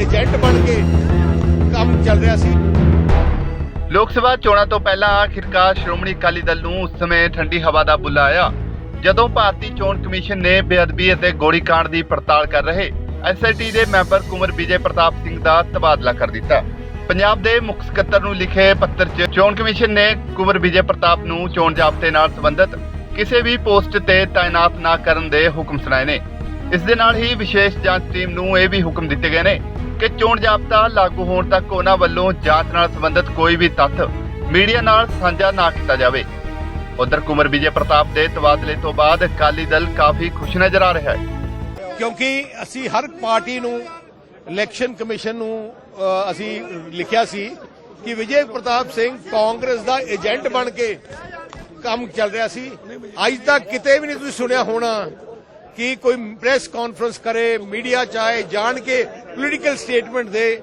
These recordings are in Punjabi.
ਏਜੰਟ ਬਣ ਕੇ ਕੰਮ ਚੱਲ ਰਿਹਾ ਸੀ। ਲੋਕ ਸਭਾ ਚੋਣਾਂ ਤੋਂ ਪਹਿਲਾਂ ਆਖਿਰਕਾਰ ਸ਼੍ਰੋਮਣੀ ਅਕਾਲੀ ਦਲ ਨੂੰ ਉਸ ਸਮੇਂ ਠੰਡੀ ਹਵਾ ਦਾ ਬੁੱਲਾ ਆਇਆ। ਜਦੋਂ ਭਾਰਤੀ ਚੋਣ ਕਮਿਸ਼ਨ ਨੇ ਬੇਅਦਬੀ ਅਤੇ ਗੋਲੀकांड ਦੀ ਪੜਤਾਲ ਕਰ ਰਹੇ ਐਸਆਈਟੀ ਦੇ ਮੈਂਬਰ ਕੁਮਰ ਵਿਜੇ ਪ੍ਰਤਾਪ ਸਿੰਘ ਦਾ ਤਬਾਦਲਾ ਕਰ ਦਿੱਤਾ। ਪੰਜਾਬ ਦੇ ਮੁੱਖ ਸਕੱਤਰ ਨੂੰ ਲਿਖੇ ਪੱਤਰ 'ਚ ਚੋਣ ਕਮਿਸ਼ਨ ਨੇ ਕੁਮਰ ਵਿਜੇ ਪ੍ਰਤਾਪ ਨੂੰ ਚੋਣ ਜ਼ਾਬਤੇ ਨਾਲ ਸੰਬੰਧਿਤ ਕਿਸੇ ਵੀ ਪੋਸਟ ਤੇ ਤਾਇਨਾਤ ਨਾ ਕਰਨ ਦੇ ਹੁਕਮ ਸੁਣਾਏ ਨੇ। ਇਸ ਦੇ ਨਾਲ ਹੀ ਵਿਸ਼ੇਸ਼ ਜਾਂਚ ਟੀਮ ਨੂੰ ਇਹ ਵੀ ਹੁਕਮ ਦਿੱਤੇ ਗਏ ਨੇ ਕਿ ਚੋਣ ਜ਼ਾਬਤਾ ਲਾਗੂ ਹੋਣ ਤੱਕ ਉਹਨਾਂ ਵੱਲੋਂ ਜਾਂਚ ਨਾਲ ਸੰਬੰਧਿਤ ਕੋਈ ਵੀ ਤੱਥ ਮੀਡੀਆ ਨਾਲ ਸਾਂਝਾ ਨਾ ਕੀਤਾ ਜਾਵੇ। ਉਧਰ ਕੁਮਰ ਵਿਜੇ ਪ੍ਰਤਾਪ ਦੇ ਤਬਾਦਲੇ ਤੋਂ ਬਾਅਦ ਅਕਾਲੀ ਦਲ ਕਾਫੀ ਖੁਸ਼ ਨਜ਼ਰ ਆ ਰਿਹਾ ਹੈ। ਕਿਉਂਕਿ ਅਸੀਂ ਹਰ ਪਾਰਟੀ ਨੂੰ, ਇਲੈਕਸ਼ਨ ਕਮਿਸ਼ਨ ਨੂੰ ਅਸੀਂ ਲਿਖਿਆ ਸੀ ਕਿ ਵਿਜੇ ਪ੍ਰਤਾਪ ਸਿੰਘ ਕਾਂਗਰਸ ਦਾ ਏਜੰਟ ਬਣ ਕੇ ਕੰਮ ਚੱਲ ਰਿਹਾ ਸੀ। ਅੱਜ ਤੱਕ ਕਿਤੇ ਵੀ ਨਹੀਂ ਤੁਸੀਂ ਸੁਣਿਆ ਹੋਣਾ ਕਿ ਕੋਈ ਪ੍ਰੈਸ ਕਾਨਫਰੰਸ ਕਰੇ ਮੀਡੀਆ ਚਾਹੇ ਜਾਣ ਕੇ ਪੋਲੀਟੀਕਲ ਸਟੇਟਮੈਂਟ ਦੇ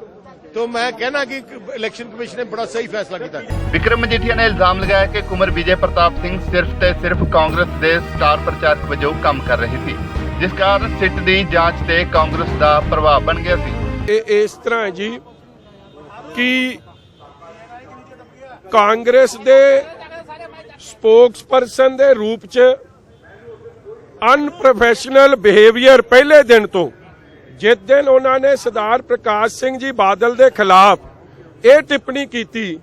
ਤੋਂ ਮੈਂ ਕਹਿਣਾ ਕਿ ਇਲੈਕਸ਼ਨ ਕਮਿਸ਼ਨ ਨੇ ਬੜਾ ਸਹੀ ਫੈਸਲਾ ਕੀਤਾ। ਵਿਕਰਮ ਮਜੀਠੀਆ ਨੇ ਇਲਜ਼ਾਮ ਲਗਾਇਆ ਕਿ ਕੁਮਰ ਵਿਜੇ ਪ੍ਰਤਾਪ ਸਿੰਘ ਸਿਰਫ ਤੇ ਸਿਰਫ ਕਾਂਗਰਸ ਦੇ ਸਟਾਰ ਪ੍ਰਚਾਰਕ ਵਜੋਂ ਕੰਮ ਕਰ ਰਹੇ ਸੀ ਜਿਸ ਕਾਰਨ ਸਿੱਟ ਦੀ ਜਾਂਚ ਤੇ ਕਾਂਗਰਸ ਦਾ ਪ੍ਰਭਾਵ ਬਣ ਗਿਆ ਸੀ। ਇਹ ਇਸ ਤਰ੍ਹਾਂ ਹੈ ਜੀ ਕਿ ਕਾਂਗਰਸ ਦੇ ਸਪੋਕਸਪਰਸਨ ਦੇ ਰੂਪ ਚ ਅਨਪ੍ਰੋਫੈਸ਼ਨਲ ਬਿਹੇਵੀਅਰ ਪਹਿਲੇ ਦਿਨ ਤੋਂ। ਜਿਸ ਦਿਨ ਉਹਨਾਂ ਨੇ ਸਰਦਾਰ ਪ੍ਰਕਾਸ਼ ਸਿੰਘ ਜੀ ਬਾਦਲ ਦੇ ਖਿਲਾਫ ਇਹ ਟਿੱਪਣੀ ਕੀਤੀ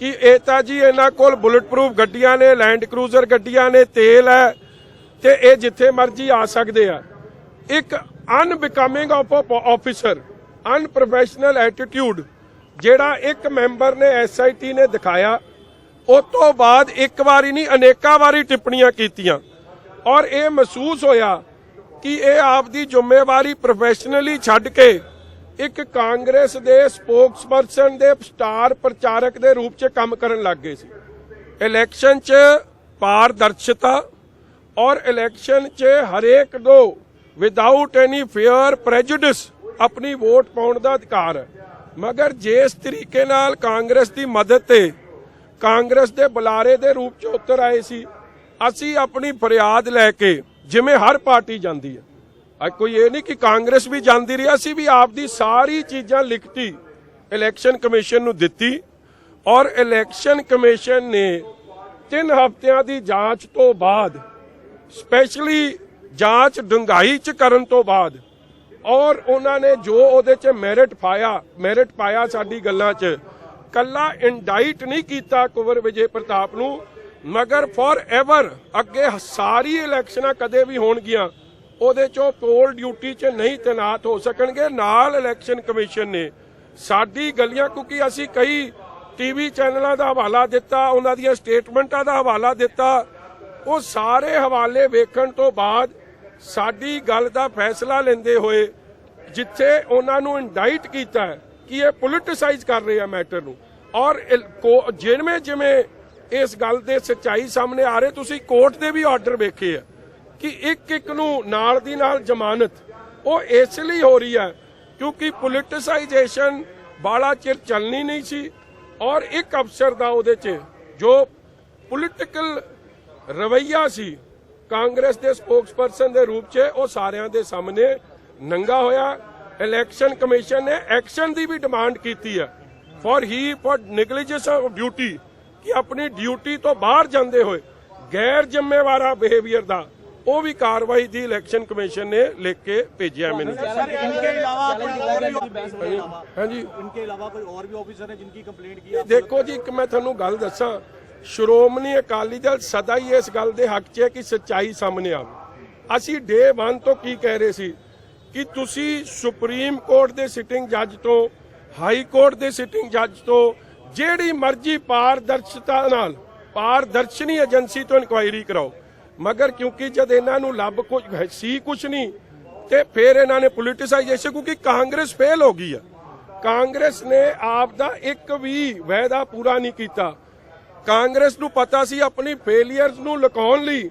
ਕਿ ਇਹ ਤਾਂ ਜੀ ਇਹਨਾਂ ਕੋਲ ਬੁਲਟ ਪ੍ਰੂਫ ਗੱਡੀਆਂ ਨੇ ਲੈਂਡ ਕਰੂਜ਼ਰ ਗੱਡੀਆਂ ਨੇ, ਤੇਲ ਹੈ ਤੇ ਇਹ ਜਿੱਥੇ ਮਰਜ਼ੀ ਆ ਸਕਦੇ ਆ। ਇੱਕ unbecoming of officer unprofessional attitude ਜਿਹੜਾ ਇੱਕ ਮੈਂਬਰ ਨੇ ਐਸਆਈਟੀ ਨੇ ਦਿਖਾਇਆ ਉਸ ਤੋਂ ਬਾਅਦ ਇੱਕ ਵਾਰੀ ਨਹੀਂ, ਅਨੇਕਾਂ ਵਾਰੀ ਟਿੱਪਣੀਆਂ ਕੀਤੀਆਂ। ਔਰ ਇਹ ਮਹਿਸੂਸ ਹੋਇਆ ਕਿ ਇਹ ਆਪ ਦੀ ਜ਼ਿੰਮੇਵਾਰੀ ਪ੍ਰੋਫੈਸ਼ਨਲੀ ਛੱਡ ਕੇ ਇੱਕ ਕਾਂਗਰਸ ਦੇ ਸਪੋਕਸਪਰਸਨ ਦੇ ਸਟਾਰ ਪ੍ਰਚਾਰਕ ਦੇ ਰੂਪ 'ਚ ਕੰਮ ਕਰਨ ਲੱਗ ਗਏ ਸੀ। ਇਲੈਕਸ਼ਨ 'ਚ ਪਾਰਦਰਸ਼ਤਾ ਔਰ ਇਲੈਕਸ਼ਨ 'ਚ ਹਰੇਕ ਨੂੰ ਵਿਦਆਊਟ ਐਨੀ ਫੇਅਰ ਪ੍ਰੈਜੁਡਿਸ ਆਪਣੀ ਵੋਟ ਪਾਉਣ ਦਾ ਅਧਿਕਾਰ। ਹੈ ਮਗਰ ਜਿਸ ਤਰੀਕੇ ਨਾਲ ਕਾਂਗਰਸ ਦੀ ਮਦਦ ਤੇ ਕਾਂਗਰਸ ਦੇ ਬੁਲਾਰੇ ਦੇ ਰੂਪ 'ਚ ਉਤਰ ਆਏ ਸੀ ਅਸੀਂ ਆਪਣੀ ਫਰਿਆਦ ਲੈ ਕੇ ਜਿਵੇਂ ਹਰ ਪਾਰਟੀ ਜਾਂਦੀ ਹੈ। ਅੱਜ ਕੋਈ ਇਹ ਨਹੀਂ ਕਿ ਕਾਂਗਰਸ ਵੀ ਜਾਂਦੀ ਰਹੀ, ਅਸੀਂ ਵੀ ਆਪਦੀ ਸਾਰੀ ਚੀਜ਼ਾਂ ਲਿਖਤੀ, ਇਲੈਕਸ਼ਨ ਕਮਿਸ਼ਨ ਨੂੰ ਦਿੱਤੀ ਔਰ ਇਲੈਕਸ਼ਨ ਕਮਿਸ਼ਨ ਨੇ ਤਿੰਨ ਹਫ਼ਤਿਆਂ ਦੀ ਜਾਂਚ ਤੋਂ ਬਾਅਦ, ਸਪੈਸ਼ਲੀ ਜਾਂਚ ਡੂੰਘਾਈ ਚ ਕਰਨ ਤੋਂ ਬਾਅਦ ਔਰ ਉਹਨਾਂ ਨੇ ਜੋ ਉਹਦੇ ਚ ਮੈਰਿਟ ਪਾਇਆ ਮੈਰਿਟ ਪਾਇਆ ਸਾਡੀ ਗੱਲਾਂ ਚ, ਕੱਲਾ ਇੰਡਾਈਟ ਨਹੀਂ ਕੀਤਾ ਕੁਵਰ ਵਿਜੇ ਪ੍ਰਤਾਪ ਨੂੰ ਮਗਰ ਫॉर ਐਵਰ ਅੱਗੇ ਸਾਰੀ ਇਲੈਕਸ਼ਨਾਂ ਕਦੇ ਵੀ ਹੋਣਗੀਆਂ, ਉਹਦੇ ਚੋਂ ਪੋਲ ਡਿਊਟੀ 'ਚ ਨਹੀਂ ਤੈਨਾਤ ਹੋ ਸਕਣਗੇ, ਨਾਲ ਇਲੈਕਸ਼ਨ ਕਮਿਸ਼ਨ ਨੇ। ਸਾਡੀ ਗਲੀਆਂ, ਕਿਉਂਕਿ ਅਸੀਂ ਕਈ ਟੀਵੀ ਚੈਨਲਾਂ ਦਾ ਹਵਾਲਾ ਦਿੱਤਾ, ਉਹਨਾਂ ਦੀਆਂ ਸਟੇਟਮੈਂਟਾਂ ਦਾ ਹਵਾਲਾ ਦਿੱਤਾ, ਉਹ ਸਾਰੇ ਹਵਾਲੇ ਵੇਖਣ ਤੋਂ ਬਾਅਦ ਸਾਡੀ ਗੱਲ ਦਾ ਫੈਸਲਾ ਲੈਂਦੇ ਹੋਏ ਜਿੱਥੇ ਉਹਨਾਂ ਨੂੰ ਇੰਡਾਈਟ ਕੀਤਾ ਕਿ ਇਹ ਪੋਲਿਟਿਸਾਈਜ਼ ਕਰ ਰਹੇ ਆ ਮੈਟਰ ਨੂੰ। ਔਰ ਜਿਵੇਂ ਜਿਵੇਂ ਇਸ ਗੱਲ ਦੇ ਸੱਚਾਈ ਸਾਹਮਣੇ ਆ ਰਹੇ। ਤੁਸੀਂ ਕੋਰਟ ਦੇ ਵੀ ਆਰਡਰ ਵੇਖੇ ਆ ਕਿ ਇੱਕ ਇੱਕ ਨੂੰ ਨਾਲ ਦੀ ਨਾਲ ਜ਼ਮਾਨਤ, ਉਹ ਇਸ ਲਈ ਹੋ ਰਹੀ ਹੈ ਕਿਉਂਕਿ ਪੋਲਿਟਿਸਾਈਜੇਸ਼ਨ ਬਾਲਾ ਚਿਰ ਚੱਲਣੀ ਨਹੀਂ ਸੀ ਔਰ ਇੱਕ ਅਫਸਰ ਦਾ ਉਹਦੇ 'ਚ ਜੋ ਪੋਲਿਟੀਕਲ ਰਵਈਆ ਸੀ, ਕਾਂਗਰਸ ਦੇ ਸਪੋਕਸਪਰਸਨ ਦੇ ਰੂਪ 'ਚ ਉਹ ਸਾਰਿਆਂ ਦੇ ਸਾਹਮਣੇ ਨੰਗਾ ਹੋਇਆ। ਇਲੈਕਸ਼ਨ ਕਮਿਸ਼ਨ ਨੇ ਐਕਸ਼ਨ ਦੀ ਵੀ ਡਿਮਾਂਡ ਕੀਤੀ ਹੈ ਫॉर ਹੀ ਫॉर ਨੈਗਲੀਜੈਂਸ ਆਫ ਡਿਊਟੀ ਕਿ ਆਪਣੀ ਡਿਊਟੀ ਤੋਂ ਬਾਹਰ ਜਾਂਦੇ ਹੋਏ ਗੈਰ ਜ਼ਿੰਮੇਵਾਰਾ ਬਿਹੇਵੀਅਰ ਦਾ ਉਹ ਵੀ ਕਾਰਵਾਈ ਦੀ ਇਲੈਕਸ਼ਨ ਕਮਿਸ਼ਨ ਨੇ ਲਿਖ ਕੇ ਭੇਜਿਆ ਮੈਨੂੰ। ਸਰ ਇਨਕੇ ਇਲਾਵਾ ਕੋਈ ਹੋਰ ਵੀ ਹਾਂਜੀ। ਇਨਕੇ ਇਲਾਵਾ ਕੋਈ ਹੋਰ ਵੀ ਆਫੀਸਰ ਹੈ ਜਿਨਕੀ ਕੰਪਲੇਂਟ ਕੀ ਦੇਖੋ ਜੀ ਇੱਕ ਮੈਂ ਤੁਹਾਨੂੰ ਗੱਲ ਦੱਸਾਂ। ਸ਼੍ਰੋਮਣੀ ਅਕਾਲੀ ਦਲ ਸਦਾ ਹੀ ਇਸ ਗੱਲ ਦੇ ਹੱਕ 'ਚ ਹੈ ਕਿ ਸੱਚਾਈ ਸਾਹਮਣੇ ਆਵੇ। ਅਸੀਂ ਡੇ 1 ਤੋਂ ਕੀ ਕਹਿ ਰਹੇ ਸੀ? ਕਿ ਤੁਸੀਂ ਸੁਪਰੀਮ ਕੋਰਟ ਦੇ ਸਿਟਿੰਗ ਜੱਜ ਤੋਂ ਹਾਈ ਕੋਰਟ ਦੇ ਸਿਟਿੰਗ ਜੱਜ ਤੋਂ ਜਿਹੜੀ ਮਰਜ਼ੀ ਪਾਰਦਰਸ਼ਤਾ ਨਾਲ, ਪਾਰਦਰਸ਼ਨੀ ਏਜੰਸੀ ਤੋਂ ਇਨਕੁਆਇਰੀ ਕਰਾਓ। ਮਗਰ ਕਿਉਂਕਿ ਜਦ ਇਹਨਾਂ ਨੂੰ ਲੱਭ ਕੁਝ, ਸੀ ਕੁਝ ਨਹੀਂ, ਤੇ ਫਿਰ ਇਹਨਾਂ ਨੇ ਪੋਲਿਟਿਸਾਈਜੇਸ਼ਨ ਕਿਉਂਕਿ ਕਾਂਗਰਸ ਫੇਲ ਹੋ ਗਈ ਆ। ਕਾਂਗਰਸ ਨੇ ਆਪ ਦਾ ਇੱਕ ਵੀ ਵਾਅਦਾ ਪੂਰਾ ਨਹੀਂ ਕੀਤਾ। ਕਾਂਗਰਸ ਨੂੰ ਪਤਾ ਸੀ ਆਪਣੀ ਫੇਲਿਅਰਸ ਨੂੰ ਲੁਕਾਉਣ ਲਈ,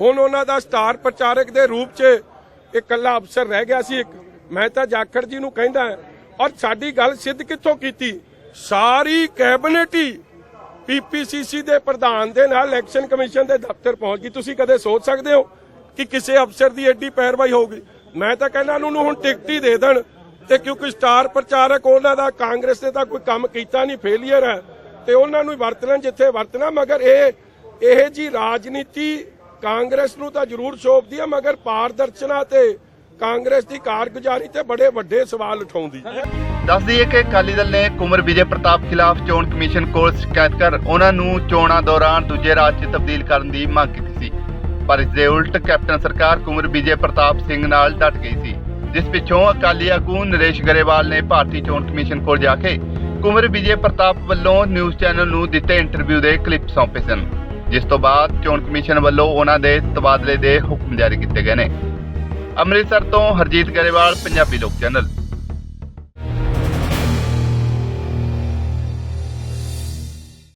ਹੁਣ ਉਹਨਾਂ ਦਾ ਸਟਾਰ ਪ੍ਰਚਾਰਕ ਦੇ ਰੂਪ 'ਚ ਇਕੱਲਾ ਅਫਸਰ ਰਹਿ ਗਿਆ ਸੀ ਇੱਕ। ਮੈਂ ਤਾਂ ਜਾਖੜ ਜੀ ਨੂੰ ਕਹਿੰਦਾ, ਔਰ ਸਾਡੀ ਗੱਲ ਸਿੱਧ ਕਿੱਥੋਂ ਕੀਤੀ? ਸਾਰੀ ਕੈਬਨਿਟ ਹੀ ਪੀਪੀਸੀਸੀ ਦੇ ਪ੍ਰਧਾਨ ਦੇ ਨਾਲ ਇਲੈਕਸ਼ਨ ਕਮਿਸ਼ਨ ਦੇ ਦਫ਼ਤਰ ਪਹੁੰਚ ਗਈ। ਤੁਸੀਂ ਕਦੇ ਸੋਚ ਸਕਦੇ ਹੋ ਕਿ ਕਿਸੇ ਅਫਸਰ ਦੀ ਐਡੀ ਪੈਰਵਾਈ ਹੋਊਗੀ? ਮੈਂ ਤਾਂ ਕਹਿੰਦਾ ਉਹਨੂੰ ਹੁਣ ਟਿਕਟ ਹੀ ਦੇ ਦੇਣ ਤੇ ਕਿਉਂਕਿ ਸਟਾਰ ਪ੍ਰਚਾਰਕ ਉਹਨਾਂ ਦਾ, ਕਾਂਗਰਸ ਨੇ ਤਾਂ ਕੋਈ ਕੰਮ ਕੀਤਾ ਨਹੀਂ ਫੇਲੀਅਰ ਹੈ। ਤੇ ਉਹਨਾਂ ਨੂੰ ਵਰਤਣਾ ਜਿੱਥੇ ਵਰਤਣਾ, ਮਗਰ ਇਹ ਇਹ ਜੀ ਰਾਜਨੀਤੀ ਕਾਂਗਰਸ ਨੂੰ ਤਾਂ ਜ਼ਰੂਰ ਸ਼ੋਭਦੀ ਹੈ, ਮਗਰ ਪਾਰਦਰਸ਼ਨਾ ਤੇ ਕਾਂਗਰਸ ਦੀ ਕਾਰਗੁਜ਼ਾਰੀ ਤੇ ਬੜੇ ਵੱਡੇ ਸਵਾਲ ਉਠਾਉਂਦੀ ਹੈ। ਦੱਸ ਦਈਏ ਕਿ ਅਕਾਲੀ ਦਲ ਨੇ ਕੁਮਰ ਵਿਜੇ ਪ੍ਰਤਾਪ ਖਿਲਾਫ ਚੋਣ ਕਮਿਸ਼ਨ ਕੋਲ ਸ਼ਿਕਾਇਤ ਕਰ ਉਹਨਾਂ ਨੂੰ ਚੋਣਾਂ ਦੌਰਾਨ ਦੂਜੇ ਰਾਜ 'ਚ ਤਬਦੀਲ ਕਰਨ ਦੀ ਮੰਗ ਕੀਤੀ ਸੀ। ਪਰ ਇਸ ਦੇ ਉਲਟ ਕੈਪਟਨ ਸਰਕਾਰ ਕੁਮਰ ਵਿਜੇ ਪ੍ਰਤਾਪ ਸਿੰਘ ਨਾਲ ਡਟ ਗਈ ਸੀ, ਜਿਸ ਪਿੱਛੋਂ ਅਕਾਲੀ ਆਗੂ ਨਰੇਸ਼ ਗਰੇਵਾਲ ਨੇ ਭਾਰਤੀ ਚੋਣ ਕਮਿਸ਼ਨ ਕੋਲ ਜਾ ਕੇ ਕੁਮਰ ਵਿਜੇ ਪ੍ਰਤਾਪ ਵੱਲੋਂ ਨਿਊਜ਼ ਚੈਨਲ ਨੂੰ ਦਿੱਤੇ ਇੰਟਰਵਿਊ ਦੇ ਕਲਿੱਪ ਸੌਂਪੇ ਸਨ, ਜਿਸ ਤੋਂ ਬਾਅਦ ਚੋਣ ਕਮਿਸ਼ਨ ਵੱਲੋਂ ਉਹਨਾਂ ਦੇ ਤਬਾਦਲੇ ਦੇ ਹੁਕਮ ਜਾਰੀ ਕੀਤੇ ਗਏ ਨੇ। ਅੰਮ੍ਰਿਤਸਰ ਤੋਂ ਹਰਜੀਤ ਗਰੇਵਾਲ, ਪੰਜਾਬੀ ਲੋਕ ਚੈਨਲ।